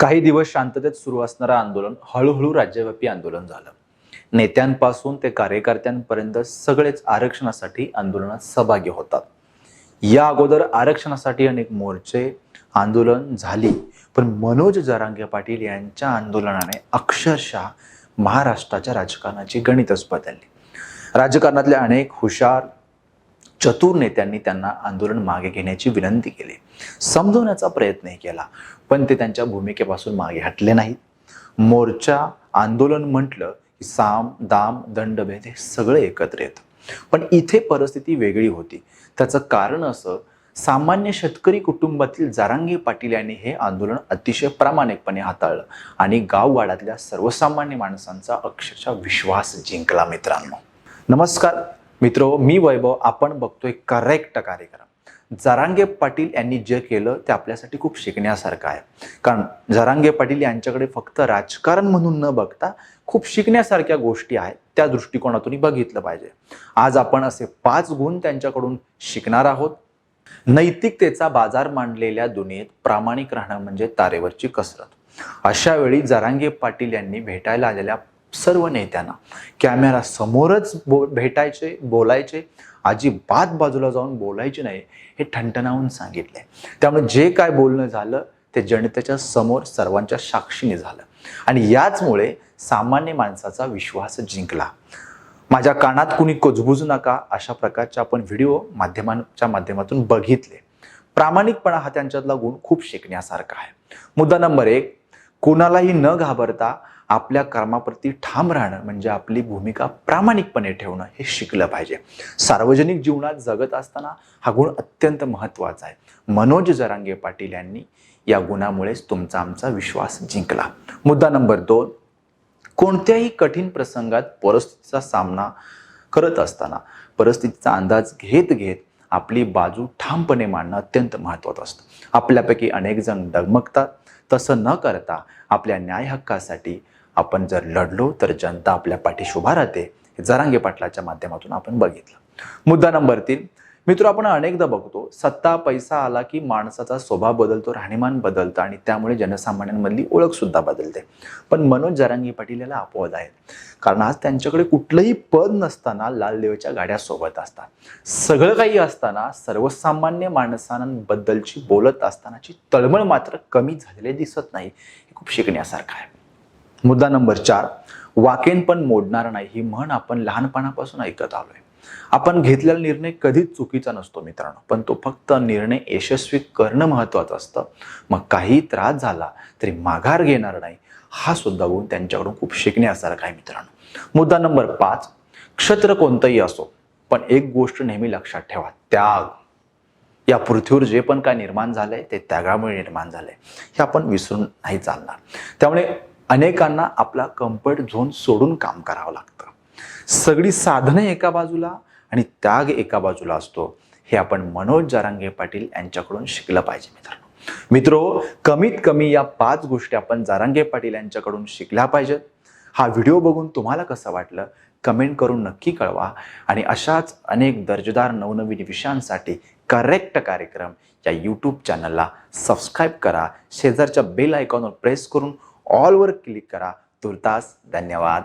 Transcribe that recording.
काही दिवस शांततेत सुरू असणारं आंदोलन हळूहळू राज्यव्यापी आंदोलन झालं. नेत्यांपासून ते कार्यकर्त्यांपर्यंत सगळेच आरक्षणासाठी आंदोलनात सहभागी होतात. या अगोदर आरक्षणासाठी अनेक मोर्चे आंदोलन झाली पण मनोज जरांगे पाटील यांच्या आंदोलनाने अक्षरशः महाराष्ट्राच्या राजकारणाची गणितच बदलली. राजकारणातल्या अनेक हुशार चतुर नेत्यांनी त्यांना आंदोलन मागे घेण्याची विनंती केली. समजवण्याचा प्रयत्नही केला पण ते त्यांच्या भूमिकेपासून मागे हटले नाहीत. मोर्चा आंदोलन म्हटलं की साम दाम दंडभेद हे सगळे एकत्र येतं. पण इथे परिस्थिती वेगळी होती. त्याचं कारण असं सामान्य शेतकरी कुटुंबातील जारांगी पाटील यांनी हे आंदोलन अतिशय प्रामाणिकपणे हाताळलं आणि गाववाड्यातल्या सर्वसामान्य माणसांचा अक्षरशः विश्वास जिंकला मित्रांनो. नमस्कार. मित्रो मी वैभव आपण बघतोय करेक्ट कार्यक्रम. जरांगे पाटील यांनी जे केलं ते आपल्यासाठी खूप शिकण्यासारखं आहे. कारण जरांगे पाटील यांच्याकडे फक्त राजकारण म्हणून न बघता खूप शिकण्यासारख्या गोष्टी आहेत. त्या दृष्टिकोनातून बघितलं पाहिजे. आज आपण असे पाच गुण त्यांच्याकडून शिकणार आहोत. नैतिकतेचा बाजार मांडलेल्या दुनियेत प्रामाणिक राहणं म्हणजे तारेवरची कसरत. अशा वेळी जरांगे पाटील यांनी भेटायला आलेल्या सर्व नेत्यांना. कॅमेरा समोरच बो भेटायचे बोलायचे. अजिबात बाजूला जाऊन बोलायचे नाही हे ठणठणावून सांगितले. त्यामुळे जे काय बोलणं झालं ते जनतेच्या समोर सर्वांच्या साक्षीने झालं. आणि याचमुळे सामान्य माणसाचा विश्वास जिंकला. माझ्या कानात कुणी कुजबुजू नका अशा प्रकारचे आपण व्हिडिओ माध्यमांच्या माध्यमातून बघितले. प्रामाणिकपणा हा त्यांच्यातला गुण खूप शिकण्यासारखा आहे. मुद्दा नंबर एक कोणालाही न घाबरता आपल्या कर्माप्रती ठाम राहणं म्हणजे आपली भूमिका प्रामाणिकपणे ठेवणं हे शिकलं पाहिजे. सार्वजनिक जीवनात जगत असताना हा गुण अत्यंत महत्त्वाचा आहे. मनोज जरांगे पाटील यांनी या गुणामुळेच तुमचा आमचा विश्वास जिंकला. मुद्दा नंबर दोन कोणत्याही कठीण प्रसंगात परिस्थितीचा सामना करत असताना परिस्थितीचा अंदाज घेत घेत आपली बाजू ठामपणे मांडणं अत्यंत महत्त्वाचं असतं. आपल्यापैकी अनेक जण डगमगतात. तसं न करता आपल्या न्याय हक्कासाठी आपण जर लढलो तर जनता आपल्या पाठीशी उभा राहते जरांगे पाटलाच्या माध्यमातून आपण बघितलं. मुद्दा नंबर तीन मित्र आपण अनेकदा बघतो सत्ता पैसा आला की माणसाचा स्वभाव बदलतो राहणीमान बदलतं आणि त्यामुळे जनसामान्यांमधली ओळख सुद्धा बदलते. पण मनोज जरांगी पाटील याला अपवाद आहेत. कारण आज त्यांच्याकडे कुठलंही पद नसताना लालदेवच्या गाड्या सोबत असतात. सगळं काही असताना सर्वसामान्य माणसांबद्दलची बोलत असतानाची तळमळ मात्र कमी झालेली दिसत नाही. हे खूप शिकण्यासारखं आहे. मुद्दा नंबर चार वाकेन पण मोडणार नाही ही म्हण आपण लहानपणापासून ऐकत आलोय. आपण घेतलेला निर्णय कधीच चुकीचा नसतो मित्रांनो पण तो फक्त निर्णय यशस्वी करणं महत्त्वाचं असतं. मग काही त्रास झाला तरी माघार घेणार नाही हा सुद्धा गुण त्यांच्याकडून खूप शिकण्यासारखा आहे मित्रांनो. मुद्दा नंबर पाच क्षत्र कोणतंही असो पण एक गोष्ट नेहमी लक्षात ठेवा त्याग. या पृथ्वीवर जे पण काय निर्माण झालंय ते त्यागामुळे निर्माण झालंय. हे आपण विसरून नाही चालणार. त्यामुळे अनेकांना आपला कम्फर्ट झोन सोडून काम करावं लागतं. सगळी साधनं एका बाजूला आणि त्याग एका बाजूला असतो. हे आपण मनोज जारांगे पाटील यांच्याकडून शिकलं पाहिजे मित्रांनो. मित्रो कमीत कमी या पाच गोष्टी आपण जारांगे पाटील यांच्याकडून शिकल्या पाहिजेत. हा व्हिडिओ बघून तुम्हाला कसं वाटलं? कमेंट करून नक्की कळवा आणि अशाच अनेक दर्जेदार नवनवीन विषयांसाठी करेक्ट कार्यक्रम या यूट्यूब चॅनलला सबस्क्राईब करा. शेजारच्या बेल आयकॉनवर प्रेस करून ऑलवर क्लिक करा. तुर्तास धन्यवाद.